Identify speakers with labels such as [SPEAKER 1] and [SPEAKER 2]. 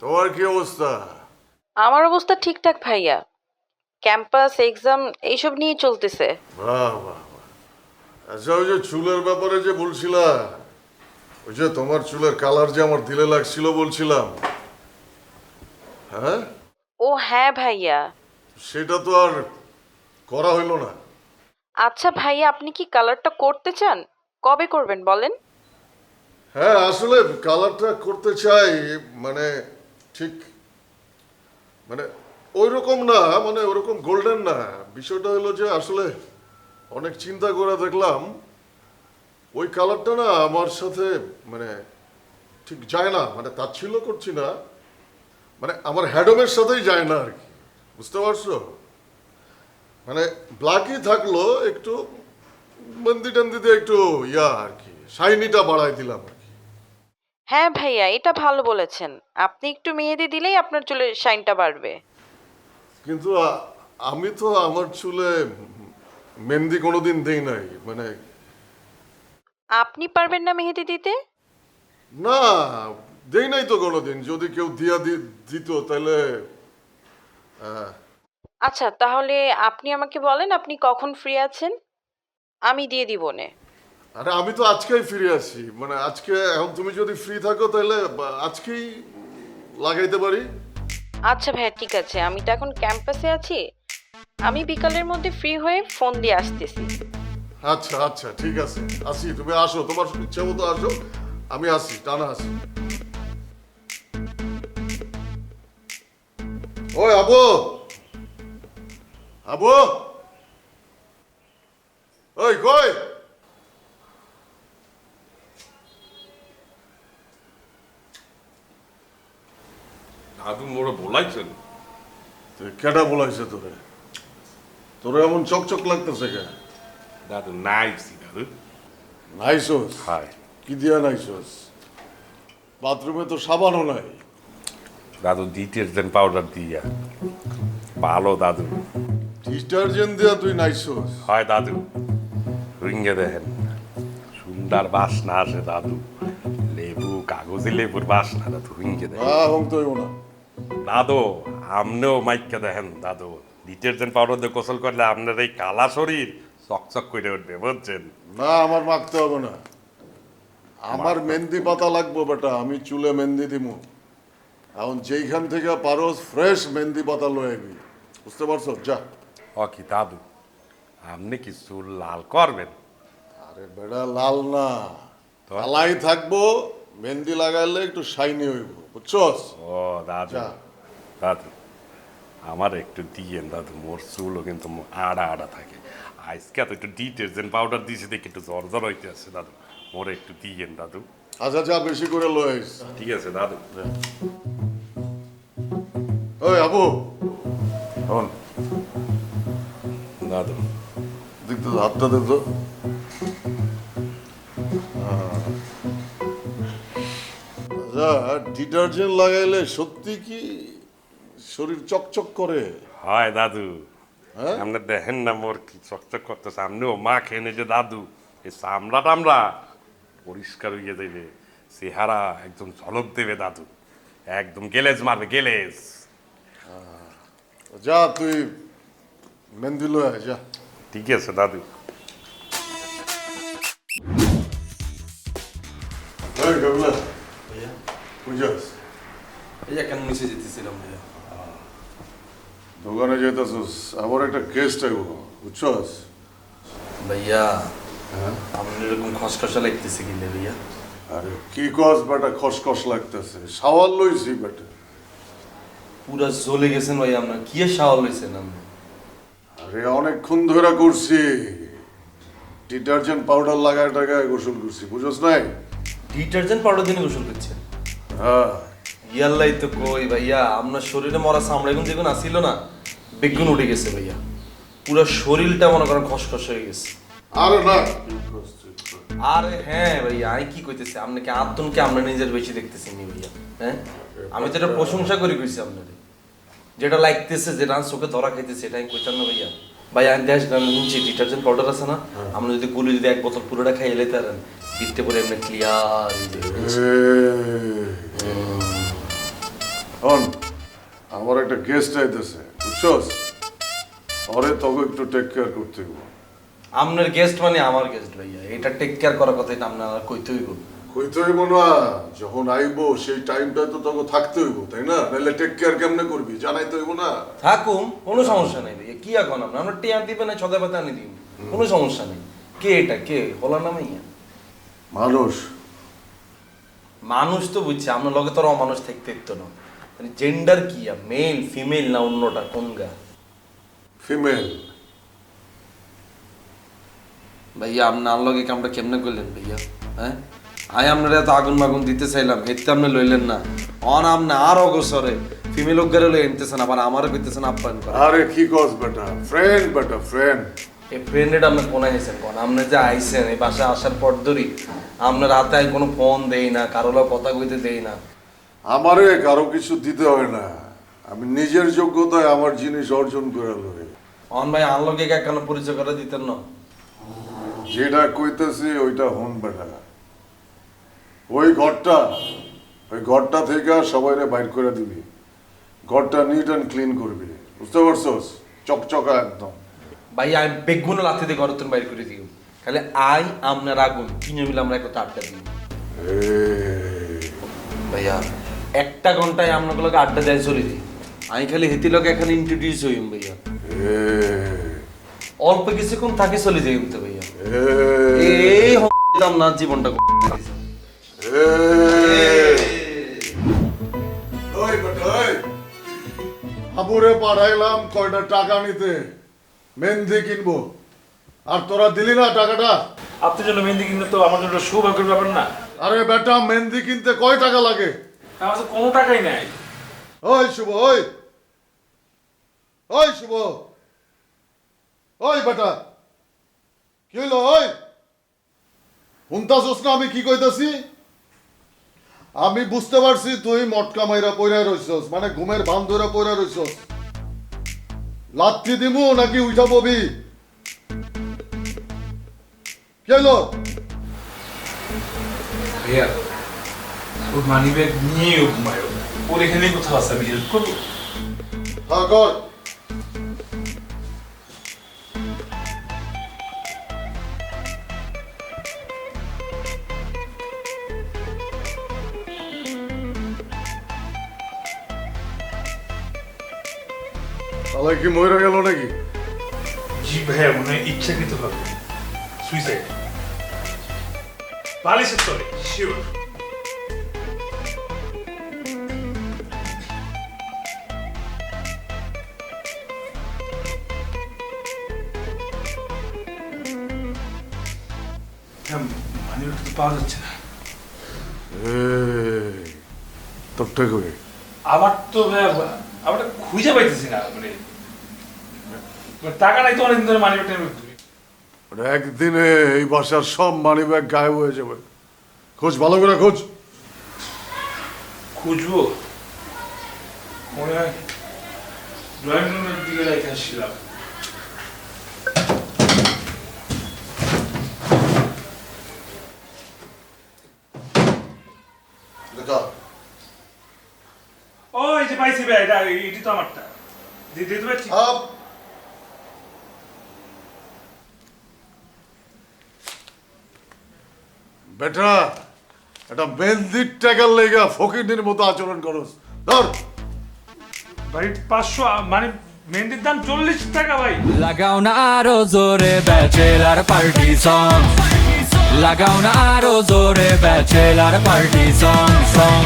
[SPEAKER 1] তোমার কি অবস্থা?
[SPEAKER 2] আমার অবস্থা ঠিকঠাক ভাইয়া। ক্যাম্পাস এক্সাম এইসব নিয়ে চলতেছে।
[SPEAKER 1] বাহ বাহ বাহ। আচ্ছা ওই যে চুলের ব্যাপারে যে বলছিলা ওই যে তোমার চুলের কালার যে আমার দিলে লাগছিল বলছিলাম। হ্যাঁ?
[SPEAKER 2] ও হ্যাঁ ভাইয়া।
[SPEAKER 1] সেটা তো আর করা হইল না।
[SPEAKER 2] আচ্ছা ভাইয়া আপনি কি কালারটা করতে চান? কবে করবেন বলেন?
[SPEAKER 1] হ্যাঁ আসলে কালারটা করতে চাই মানে ঠিক? মানে ওই রকম না মানে ওরকম গোল্ডেন না। বিষয়টা হলো যে আসলে অনেক চিন্তা করে দেখলাম, ওই কালারটা না আমার সাথে মানে ঠিক যায় না মানে তাচ্ছিল্য করছি না। মানে আমার হ্যাডমের সাথেই যায় না আর কি, বুঝতে পারছ? মানে ব্ল্যাকই থাকল, একটু মন্দি টন্দিতে একটু ইয়া আর কি শাইনিটা বাড়াই দিলাম আর
[SPEAKER 2] হ্যাঁ ভাইয়া এটা ভালো বলেছেন। আপনি একটু মেহেদি দিলেই আপনার চুলের শাইনটা বাড়বে।
[SPEAKER 1] কিন্তু আ- আমি তো আমার চুলে মেহেন্দি কোনোদিন দেই নাই মানে
[SPEAKER 2] আপনি পারবেন না মেহেদি দিতে?
[SPEAKER 1] না দেই নাই তো কোনোদিন। যদি কেউ দিয়া দি- দিত তাহলে আহ,
[SPEAKER 2] আচ্ছা তাহলে আপনি আমাকে বলেন আপনি কখন ফ্রি আছেন? আমি দিয়ে দিব নে
[SPEAKER 1] আরে আমি তো আজকেই ফিরে আসি। মানে আজকে এখন তুমি যদি ফ্রি থাকো তাহলে আজকেই লাগাইতে পারি।
[SPEAKER 2] আচ্ছা ভাইয়া ঠিক আছে। আমি তো এখন ক্যাম্পাসে আছি। আমি বিকালের মধ্যে ফ্রি হয়ে ফোন দিয়ে আসতেছি।
[SPEAKER 1] আচ্ছা আচ্ছা ঠিক আছে। আসি তুমি আসো। তোমার ইচ্ছা মতো আসো। আমি আসি টানা আসি। ওই আবু! আবু ওই কই
[SPEAKER 3] দাদু মোড়ে বলাইছেন
[SPEAKER 1] কেটা বলাইছে তোরে? তোরে এমন চকচক লাগতেছে কে
[SPEAKER 3] দাদু নাইছি দাদু।
[SPEAKER 1] নাইসোস?
[SPEAKER 3] হাই
[SPEAKER 1] কি দিয়া নাইসোস? বাথরুমে তো সাবানও নাই।
[SPEAKER 3] দাদু ডিটারজেন্ট পাউডার দিয়া। ভালো দাদু।
[SPEAKER 1] ডিটারজেন্ট দিয়া তুই নাইসোস?
[SPEAKER 3] হয় দাদু। রিঙ্গে দেখেন। সুন্দর বাসনা আসে দাদু। লেবু কাগজে লেবুর বাসনা দাদু রিঙ্গে দেখেন।
[SPEAKER 1] আহ হং তো না।
[SPEAKER 3] দাদু আমনেও মাইককে দেখেন দাদু। ডিটারজেন্ট পাউডার দিয়ে গোসল করলে আপনার এই কালা শরীর চকচক করে উঠবে বুঝছেন?
[SPEAKER 1] না আমার মাখতে হবে না। আমার মেহেন্দি পাতা লাগবো বেটা আমি চুলে মেহেন্দি দিমু। এখন যেইখান থেকে পারোস ফ্রেশ মেহেন্দি পাতা লয়ে আইবি বুঝতে পারছ? যা।
[SPEAKER 3] ও কি দাদু? আপনি কি চুল লাল করবেন?
[SPEAKER 1] আরে বেটা লাল না।
[SPEAKER 3] তো?
[SPEAKER 1] কালাই থাকব মেহেন্দি লাগাইলে একটু শাইনি হইব বুঝছস?
[SPEAKER 3] ও দাদু। দাদু আমার একটু দিয়েন দাদু মোর চুলও কিন্তু আড়া আড়া থাকে। আজকে তো একটু ডিটারজেন্ট পাউডার দিয়েছে দেখে একটু জ্বর জ্বর হইতে আসছে দাদু। মোর একটু দিয়েন দাদু।
[SPEAKER 1] আচ্ছা যা বেশি করে লয়ে
[SPEAKER 3] ঠিক আছে দাদু।
[SPEAKER 1] ওই আবু শোন
[SPEAKER 3] দাদু।
[SPEAKER 1] দেখতো হাতটা দেখতো আচ্ছা ডিটারজেন্ট লাগাইলে সত্যি কি শরীর চকচক করে।
[SPEAKER 3] হয় দাদু।
[SPEAKER 1] হ্যাঁ?
[SPEAKER 3] আপনি দেখেন না মোর কি চকচক করতেছে। আপনিও মা খেয়ে যে দাদু। এই চামড়া টামড়া পরিষ্কার হয়ে যাবে চেহারা একদম ঝলক দেবে দাদু। একদম গেলেজ মারবে গেলেজ।
[SPEAKER 1] যা তুই মেহেন্দি লয়ে যা।
[SPEAKER 3] ঠিক আছে দাদু।
[SPEAKER 4] ভাইয়া। এই যে কেন নিচে যেতেছিলাম ভাইয়া।
[SPEAKER 1] দোকানে যেতেছিস আবার একটা কেস থাকব বুঝছস?
[SPEAKER 4] ভাইয়া
[SPEAKER 1] হ্যাঁ?
[SPEAKER 4] আমার এরকম খসখসা লাগতেছে কিনে ভাইয়া?
[SPEAKER 1] আরে কি কস বেটা খসখস লাগতেছে। সাওয়াল লইছি বেটা।
[SPEAKER 4] পুরা জ্বলে গেছেন ভাইয়া আপনার। কি এর শাওয়াল হয়েছেন আপনি?
[SPEAKER 1] আরে অনেকক্ষণ ধরে করছি। ডিটারজেন্ট পাউডার লাগায় টাকায় গোসল করছি বুঝছ নাই?
[SPEAKER 4] ডিটারজেন্ট পাউডার দিয়ে গোসল করছেন?
[SPEAKER 1] হ্যাঁ।
[SPEAKER 4] ইয়াল্লাই তো কই ভাইয়া আপনার শরীরে মরা চামড়া এখন যেগুলো আসিল না বেগুন উঠে গেছে ভাইয়া। পুরো শরীরটা মনে করেন খসখস হয়ে গেছে।
[SPEAKER 1] আরে না।
[SPEAKER 4] আরে হ্যাঁ ভাইয়া আমি কি কইতেছি? আপনাকে আত্মনকে আমরা নিজের বেশি দেখতেছি নি ভাইয়া? হ্যাঁ? আমি তো এটা প্রশংসা করি কইছি আপনারে যেটা লাগতেছে যেটা আমার চোখে ধরা খাইতেছে এটা আমি কইতাম না ভাইয়া। ভাই আমি দেশ নিচে ডিটারজেন্ট পাউডার আছে না? আমরা যদি গুলি যদি এক বোতল পুরোটা খাই এলে তার পিঠতে পরে এমনি ক্লিয়ার
[SPEAKER 1] আমার একটা গেস্ট আইতেছে। বুঝছস পরে তোকে একটু টেক কেয়ার করতে হইব।
[SPEAKER 4] আপনার গেস্ট মানে আমার গেস্ট ভাইয়া। এটা টেক কেয়ার করার কথা এটা আপনার কইতে হইব
[SPEAKER 1] কইতে হইব না। যখন আইবো সেই টাইমটা তো তোকে থাকতে হইব তাই না? নাহলে টেক কেয়ার কেমনে করবি? জানাইতে হইব না।
[SPEAKER 4] থাকুম কোনো সমস্যা নেই ভাইয়া। কি এখন আপনার? আমরা টিয়া দিবেন না ছদা পাতা আনি দিব কোনো সমস্যা নেই। কে এটা? কে? হলো না মাইয়া
[SPEAKER 1] মানুষ।
[SPEAKER 4] মানুষ তো বুঝছে আপনার লগে তোর অমানুষ থাকতে থাকতো না। মানে জেন্ডার কি মেল ফিমেল না অন্যটা? কোন গা
[SPEAKER 1] ফিমেল
[SPEAKER 4] ভাইয়া আপনার লগে কামটা কেমনে করলেন ভাইয়া? হ্যাঁ? আই আপনার এত আগুন মাগুন দিতে চাইলাম হেতে আপনি লইলেন না। অন আপনি আর অগসরে ফিমেল লোকগারে লই এনতেছেন আবার আমারও কইতেছেন আপ্যায়ন করা।
[SPEAKER 1] আরে কি কস বেটা? ফ্রেন্ড বেটা ফ্রেন্ড
[SPEAKER 4] এই ফ্রেন্ডেড আপনি কোন আইছেন কোন? আপনি যে আইছেন এই বাসায় আসার পর ধরি আপনার হাতে কোনো ফোন দেই না কারও লগে কথা কইতে দেই না।
[SPEAKER 1] আমারে কারও কিছু দিতে হয় না। আমি নিজের যোগ্যতায় আমার জিনিস অর্জন করে লই।
[SPEAKER 4] অন ভাই আনলগে কেন পরিচয় করে দিতেন না?
[SPEAKER 1] যেটা কইতেছি ওইটা হন বেটা। ওই ঘরটা ওই ঘরটা থেকে সবাইরে বাইর করে দিবি। ঘরটা নিট অ্যান্ড ক্লিন করবি। বুঝতে পারছস? চকচকা একদম।
[SPEAKER 4] ভাই আমি বেগুন লাথি দিয়ে ঘর বাইর করে দিও। খালি আই আপনার আগুন কিনে মিলে আমরা একটা আড্ডা দিই। ভাইয়া। একটা ঘন্টায় আপনার লোক আড্ডা দেয় চলে দিই আমি খালি হেতি লোক এখানে ইন্ট্রোডিউস হইম ভাইয়া। অল্প কিছুক্ষণ থাকে চলে যাই তো ভাইয়া।
[SPEAKER 1] এই,
[SPEAKER 4] হতাম না জীবনটা।
[SPEAKER 1] হাবুরে পাঠাইলাম কয়টা টাকা নিতে। মেহেন্দি কিনবো। আর তোরা দিলি না টাকাটা?
[SPEAKER 5] আপনার জন্য মেহেন্দি কিনলে তো আমার জন্য সৌভাগ্যের ব্যাপার না।
[SPEAKER 1] আরে বেটা মেহেন্দি কিনতে কয় টাকা লাগে?
[SPEAKER 5] আমার কোনো টাকাই নাই।
[SPEAKER 1] ওই শুভ ওই। ওই শুভ। ওই বেটা। কি হইল ওই? শুনতাছস না আমি কি কইতাছি? আমি বুঝতে পারছি তুই মটকা মাইরা পইরা রইছস মানে ঘুমের ভান ধরে পইরা রইছস। লাত্তি দিমু নাকি উঠা পবি কি হইল?
[SPEAKER 5] ভাইয়া ওর মানি ব্যাগ নিয়ে ও ঘুমায় ওর এখানে কোথাও আছে আমি হেল্প করব?
[SPEAKER 1] হ্যাঁ কর। তাহলে কি মরে গেল নাকি?
[SPEAKER 5] জি ভাইয়া মনে হয় ইচ্ছাকৃত ভাবে সুইসাইড বালিশের তলে শিওর পাওয়া যাচ্ছে না।
[SPEAKER 1] তোরটা কই?
[SPEAKER 5] আমার তো আমার খুঁজে পাইতেছি না মানে মানে টাকা নাই তো অনেকদিন ধরে মানি ব্যাগটা
[SPEAKER 1] একদিনে এই বাসার সব মানি ব্যাগ গায়েব হয়ে যাবে। খোঁজ ভালো করে খোঁজ।
[SPEAKER 5] খুঁজবো। মনে হয় ড্রয়িং রুমের দিকে রেখে আসছিলাম
[SPEAKER 1] দেখা
[SPEAKER 5] ও ভাই এটা এটি তো আমারটা। দিয়ে দিতে পারছি
[SPEAKER 1] বেটা এটা মেহেন্দির টাকার লেগা ফকিরদের মতো আচরণ করস। ধর।
[SPEAKER 5] ভাই পাঁচশো মানে মেহেন্দির দাম চল্লিশ টাকা ভাই।
[SPEAKER 6] লাগাও না আরও জোরে ব্যাচেলার পার্টি সং লাগাও না আরও জোরে ব্যাচেলার পার্টি সং সং